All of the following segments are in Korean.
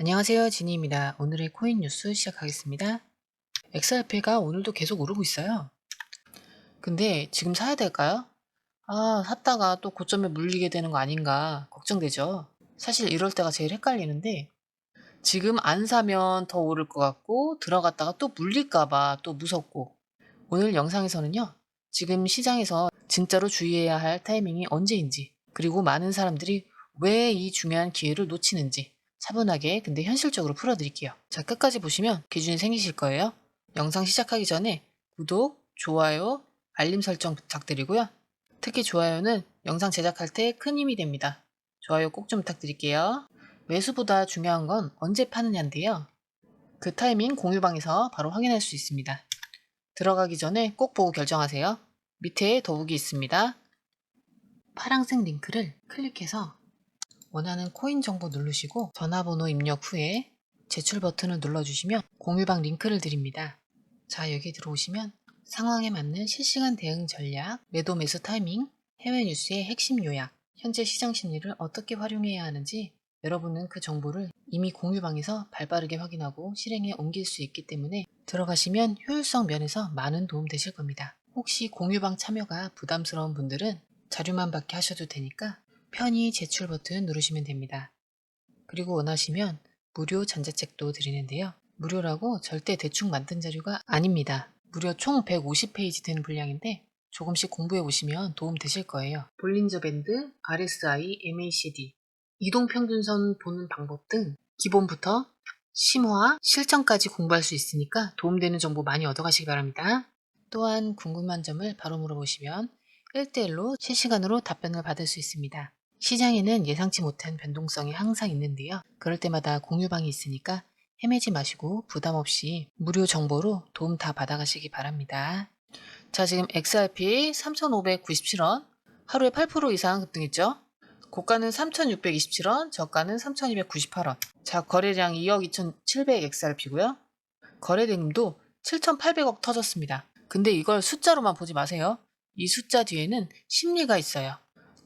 안녕하세요. 지니입니다. 오늘의 코인 뉴스 시작하겠습니다. XRP가 오늘도 계속 오르고 있어요. 근데 지금 사야 될까요? 아, 샀다가 또 고점에 물리게 되는 거 아닌가 걱정되죠. 사실 이럴 때가 제일 헷갈리는데 지금 안 사면 더 오를 것 같고 들어갔다가 또 물릴까봐 또 무섭고 오늘 영상에서는요. 지금 시장에서 진짜로 주의해야 할 타이밍이 언제인지 그리고 많은 사람들이 왜 이 중요한 기회를 놓치는지 차분하게 근데 현실적으로 풀어드릴게요. 자 끝까지 보시면 기준이 생기실 거예요. 영상 시작하기 전에 구독, 좋아요, 알림 설정 부탁드리고요. 특히 좋아요는 영상 제작할 때 큰 힘이 됩니다. 좋아요 꼭 좀 부탁드릴게요. 매수보다 중요한 건 언제 파느냐인데요. 그 타이밍 공유방에서 바로 확인할 수 있습니다. 들어가기 전에 꼭 보고 결정하세요. 밑에 더보기 있습니다. 파랑색 링크를 클릭해서 원하는 코인 정보 누르시고 전화번호 입력 후에 제출 버튼을 눌러주시면 공유방 링크를 드립니다. 자 여기 들어오시면 상황에 맞는 실시간 대응 전략, 매도 매수 타이밍, 해외 뉴스의 핵심 요약, 현재 시장 심리를 어떻게 활용해야 하는지 여러분은 그 정보를 이미 공유방에서 발빠르게 확인하고 실행에 옮길 수 있기 때문에 들어가시면 효율성 면에서 많은 도움 되실 겁니다. 혹시 공유방 참여가 부담스러운 분들은 자료만 받게 하셔도 되니까 편히 제출 버튼 누르시면 됩니다. 그리고 원하시면 무료 전자책도 드리는데요. 무료라고 절대 대충 만든 자료가 아닙니다. 무려 총 150페이지 되는 분량인데 조금씩 공부해 보시면 도움 되실 거예요. 볼린저 밴드, RSI, MACD, 이동평균선 보는 방법 등 기본부터 심화, 실전까지 공부할 수 있으니까 도움되는 정보 많이 얻어가시기 바랍니다. 또한 궁금한 점을 바로 물어보시면 1대1로 실시간으로 답변을 받을 수 있습니다. 시장에는 예상치 못한 변동성이 항상 있는데요. 그럴 때마다 공유방이 있으니까 헤매지 마시고 부담 없이 무료 정보로 도움 다 받아가시기 바랍니다. 자, 지금 XRP 3,597원, 하루에 8% 이상 급등했죠? 고가는 3,627원, 저가는 3,298원. 자, 거래량 2억 2,700 XRP고요. 거래 대금도 7,800억 터졌습니다. 근데 이걸 숫자로만 보지 마세요. 이 숫자 뒤에는 심리가 있어요.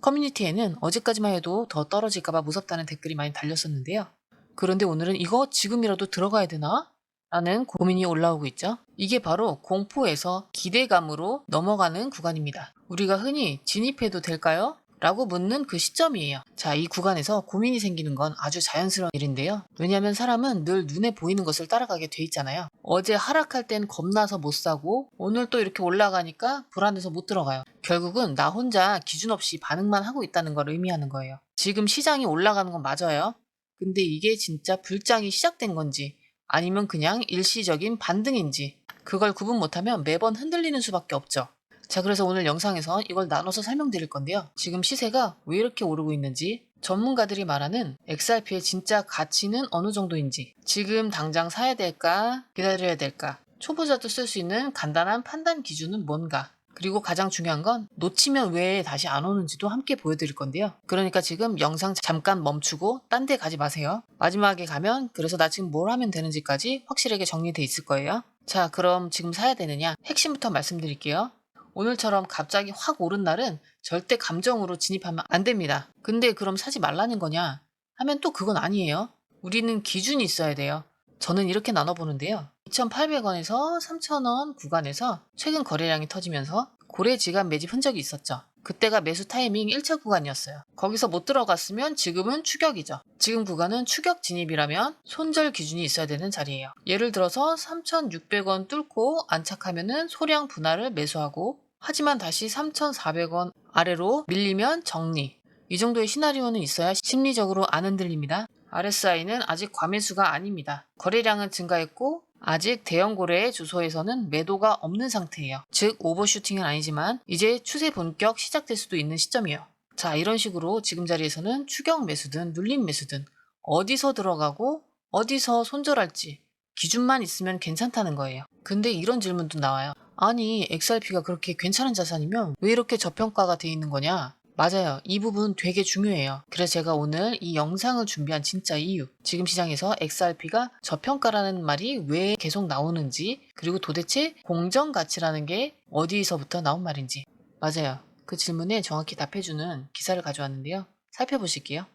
커뮤니티에는 어제까지만 해도 더 떨어질까봐 무섭다는 댓글이 많이 달렸었는데요. 그런데 오늘은 이거 지금이라도 들어가야 되나? 라는 고민이 올라오고 있죠. 이게 바로 공포에서 기대감으로 넘어가는 구간입니다. 우리가 흔히 진입해도 될까요? 라고 묻는 그 시점이에요. 자, 이 구간에서 고민이 생기는 건 아주 자연스러운 일인데요. 왜냐하면 사람은 늘 눈에 보이는 것을 따라가게 돼 있잖아요. 어제 하락할 땐 겁나서 못 사고 오늘 또 이렇게 올라가니까 불안해서 못 들어가요. 결국은 나 혼자 기준 없이 반응만 하고 있다는 걸 의미하는 거예요. 지금 시장이 올라가는 건 맞아요. 근데 이게 진짜 불장이 시작된 건지 아니면 그냥 일시적인 반등인지 그걸 구분 못하면 매번 흔들리는 수밖에 없죠. 자, 그래서 오늘 영상에서 이걸 나눠서 설명드릴 건데요. 지금 시세가 왜 이렇게 오르고 있는지, 전문가들이 말하는 XRP의 진짜 가치는 어느 정도인지, 지금 당장 사야 될까, 기다려야 될까, 초보자도 쓸 수 있는 간단한 판단 기준은 뭔가, 그리고 가장 중요한 건 놓치면 왜 다시 안 오는지도 함께 보여드릴 건데요. 그러니까 지금 영상 잠깐 멈추고 딴 데 가지 마세요. 마지막에 가면 그래서 나 지금 뭘 하면 되는지까지 확실하게 정리돼 있을 거예요. 자, 그럼 지금 사야 되느냐? 핵심부터 말씀드릴게요. 오늘처럼 갑자기 확 오른 날은 절대 감정으로 진입하면 안 됩니다. 근데 그럼 사지 말라는 거냐? 하면 또 그건 아니에요. 우리는 기준이 있어야 돼요. 저는 이렇게 나눠보는데요. 2,800원에서 3,000원 구간에서 최근 거래량이 터지면서 고래 지간 매집 흔적이 있었죠. 그때가 매수 타이밍 1차 구간이었어요. 거기서 못 들어갔으면 지금은 추격이죠. 지금 구간은 추격 진입이라면 손절 기준이 있어야 되는 자리예요. 예를 들어서 3,600원 뚫고 안착하면은 소량 분할을 매수하고 하지만 다시 3,400원 아래로 밀리면 정리. 이 정도의 시나리오는 있어야 심리적으로 안 흔들립니다. RSI는 아직 과매수가 아닙니다. 거래량은 증가했고 아직 대형 고래의 주소에서는 매도가 없는 상태예요. 즉 오버슈팅은 아니지만 이제 추세 본격 시작될 수도 있는 시점이에요. 자 이런 식으로 지금 자리에서는 추격 매수든 눌림 매수든 어디서 들어가고 어디서 손절할지 기준만 있으면 괜찮다는 거예요. 근데 이런 질문도 나와요. 아니 XRP가 그렇게 괜찮은 자산이면 왜 이렇게 저평가가 돼 있는 거냐? 맞아요. 이 부분 되게 중요해요. 그래서 제가 오늘 이 영상을 준비한 진짜 이유. 지금 시장에서 XRP가 저평가라는 말이 왜 계속 나오는지, 그리고 도대체 공정 가치라는 게 어디서부터 나온 말인지. 맞아요. 그 질문에 정확히 답해주는 기사를 가져왔는데요. 살펴보실게요.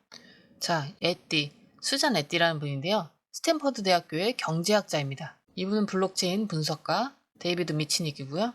자, 에띠, 수잔 에띠라는 분인데요. 스탠퍼드 대학교의 경제학자입니다. 이분은 블록체인 분석가 데이비드 미치닉이고요.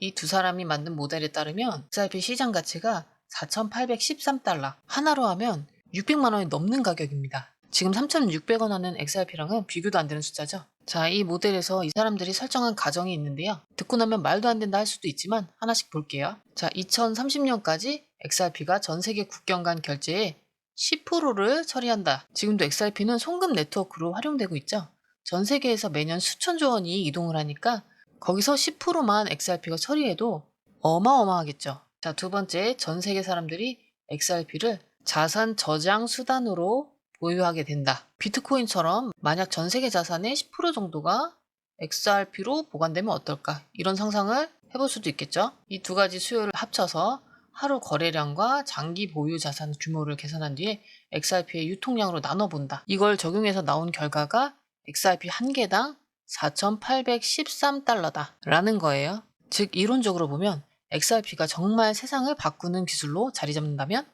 이 두 사람이 만든 모델에 따르면 XRP 시장 가치가 4,813달러. 하나로 하면 600만 원이 넘는 가격입니다. 지금 3,600원 하는 XRP랑은 비교도 안 되는 숫자죠. 자, 이 모델에서 이 사람들이 설정한 가정이 있는데요. 듣고 나면 말도 안 된다 할 수도 있지만 하나씩 볼게요. 자, 2030년까지 XRP가 전 세계 국경 간 결제의 10%를 처리한다. 지금도 XRP는 송금 네트워크로 활용되고 있죠. 전 세계에서 매년 수천조 원이 이동을 하니까 거기서 10%만 XRP가 처리해도 어마어마하겠죠. 자, 두 번째, 전 세계 사람들이 XRP를 자산 저장 수단으로 보유하게 된다. 비트코인처럼 만약 전 세계 자산의 10% 정도가 XRP로 보관되면 어떨까? 이런 상상을 해볼 수도 있겠죠. 이 두 가지 수요를 합쳐서 하루 거래량과 장기 보유 자산 규모를 계산한 뒤에 XRP의 유통량으로 나눠본다. 이걸 적용해서 나온 결과가 XRP 한 개당 4,813달러다. 라는 거예요. 즉, 이론적으로 보면 XRP가 정말 세상을 바꾸는 기술로 자리 잡는다면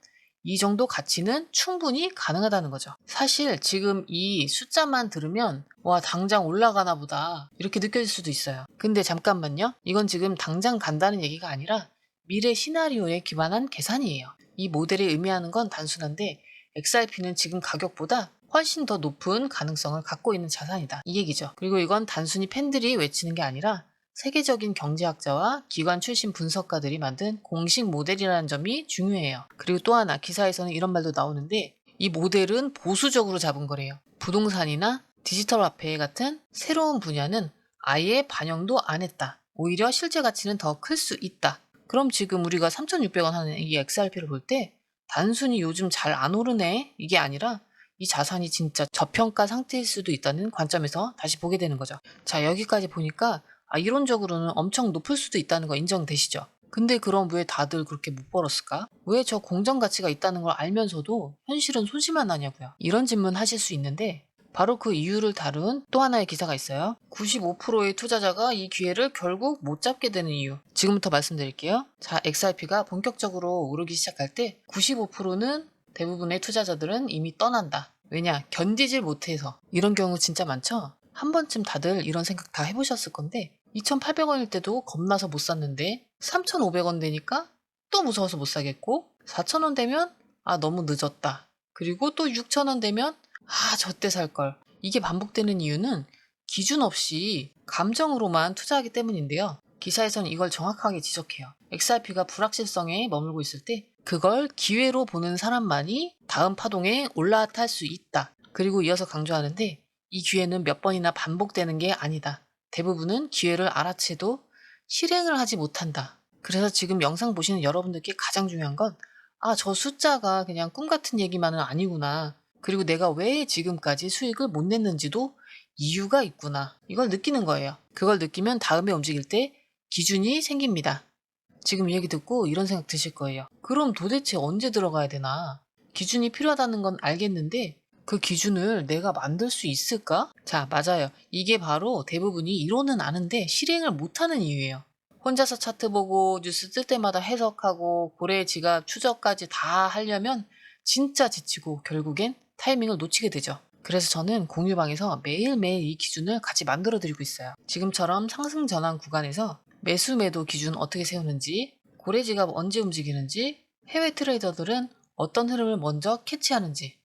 이 정도 가치는 충분히 가능하다는 거죠. 사실 지금 이 숫자만 들으면 와 당장 올라가나 보다 이렇게 느껴질 수도 있어요. 근데 잠깐만요. 이건 지금 당장 간다는 얘기가 아니라 미래 시나리오에 기반한 계산이에요. 이 모델이 의미하는 건 단순한데 XRP는 지금 가격보다 훨씬 더 높은 가능성을 갖고 있는 자산이다. 이 얘기죠. 그리고 이건 단순히 팬들이 외치는 게 아니라 세계적인 경제학자와 기관 출신 분석가들이 만든 공식 모델이라는 점이 중요해요. 그리고 또 하나 기사에서는 이런 말도 나오는데 이 모델은 보수적으로 잡은 거래요. 부동산이나 디지털 화폐 같은 새로운 분야는 아예 반영도 안 했다. 오히려 실제 가치는 더 클 수 있다. 그럼 지금 우리가 3,600원 하는 이 XRP를 볼 때 단순히 요즘 잘 안 오르네 이게 아니라 이 자산이 진짜 저평가 상태일 수도 있다는 관점에서 다시 보게 되는 거죠. 자, 여기까지 보니까 아, 이론적으로는 엄청 높을 수도 있다는 거 인정되시죠? 근데 그럼 왜 다들 그렇게 못 벌었을까? 왜 저 공정 가치가 있다는 걸 알면서도 현실은 손실만 나냐고요? 이런 질문 하실 수 있는데 바로 그 이유를 다룬 또 하나의 기사가 있어요. 95%의 투자자가 이 기회를 결국 못 잡게 되는 이유. 지금부터 말씀드릴게요. 자, XRP가 본격적으로 오르기 시작할 때 95%는 대부분의 투자자들은 이미 떠난다. 왜냐? 견디질 못해서. 이런 경우 진짜 많죠? 한 번쯤 다들 이런 생각 다 해보셨을 건데 2,800원일 때도 겁나서 못 샀는데 3,500원 되니까 또 무서워서 못 사겠고 4,000원 되면 아 너무 늦었다. 그리고 또 6,000원 되면 아 저때 살걸. 이게 반복되는 이유는 기준 없이 감정으로만 투자하기 때문인데요. 기사에서는 이걸 정확하게 지적해요. XRP가 불확실성에 머물고 있을 때 그걸 기회로 보는 사람만이 다음 파동에 올라탈 수 있다. 그리고 이어서 강조하는데 이 기회는 몇 번이나 반복되는 게 아니다. 대부분은 기회를 알아채도 실행을 하지 못한다. 그래서 지금 영상 보시는 여러분들께 가장 중요한 건, 아, 저 숫자가 그냥 꿈 같은 얘기만은 아니구나. 그리고 내가 왜 지금까지 수익을 못 냈는지도 이유가 있구나. 이걸 느끼는 거예요. 그걸 느끼면 다음에 움직일 때 기준이 생깁니다. 지금 이 얘기 듣고 이런 생각 드실 거예요. 그럼 도대체 언제 들어가야 되나? 기준이 필요하다는 건 알겠는데 그 기준을 내가 만들 수 있을까? 자, 맞아요. 이게 바로 대부분이 이론은 아는데 실행을 못하는 이유예요. 혼자서 차트 보고 뉴스 뜰 때마다 해석하고 고래 지갑 추적까지 다 하려면 진짜 지치고 결국엔 타이밍을 놓치게 되죠. 그래서 저는 공유방에서 매일매일 이 기준을 같이 만들어 드리고 있어요. 지금처럼 상승 전환 구간에서 매수 매도 기준 어떻게 세우는지, 고래 지갑 언제 움직이는지, 해외 트레이더들은 어떤 흐름을 먼저 캐치하는지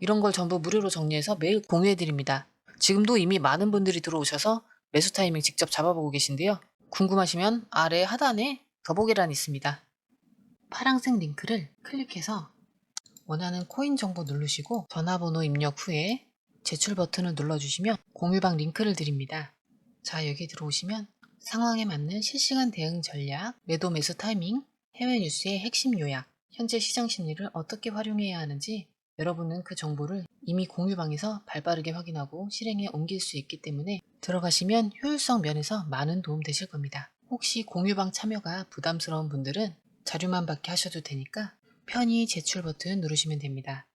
이런 걸 전부 무료로 정리해서 매일 공유해 드립니다. 지금도 이미 많은 분들이 들어오셔서 매수 타이밍 직접 잡아보고 계신데요. 궁금하시면 아래 하단에 더보기란이 있습니다. 파랑색 링크를 클릭해서 원하는 코인 정보 누르시고 전화번호 입력 후에 제출 버튼을 눌러주시면 공유방 링크를 드립니다. 자 여기 들어오시면 상황에 맞는 실시간 대응 전략, 매도 매수 타이밍, 해외 뉴스의 핵심 요약, 현재 시장 심리를 어떻게 활용해야 하는지 여러분은 그 정보를 이미 공유방에서 발빠르게 확인하고 실행에 옮길 수 있기 때문에 들어가시면 효율성 면에서 많은 도움 되실 겁니다. 혹시 공유방 참여가 부담스러운 분들은 자료만 받게 하셔도 되니까 편히 제출 버튼 누르시면 됩니다.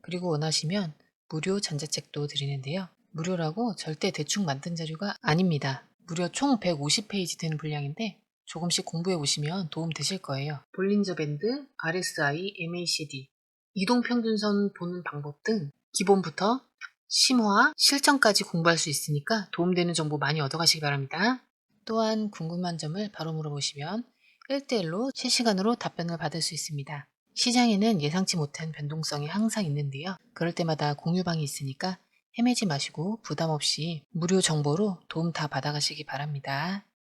그리고 원하시면 무료 전자책도 드리는데요. 무료라고 절대 대충 만든 자료가 아닙니다. 무려 총 150페이지 되는 분량인데 조금씩 공부해 오시면 도움 되실 거예요. 볼린저 밴드, RSI, MACD, 이동평균선 보는 방법 등 기본부터 심화, 실전까지 공부할 수 있으니까 도움되는 정보 많이 얻어가시기 바랍니다. 또한 궁금한 점을 바로 물어보시면 1대1로 실시간으로 답변을 받을 수 있습니다. 시장에는 예상치 못한 변동성이 항상 있는데요. 그럴 때마다 공유방이 있으니까 헤매지 마시고 부담 없이 무료 정보로 도움 다 받아가시기 바랍니다.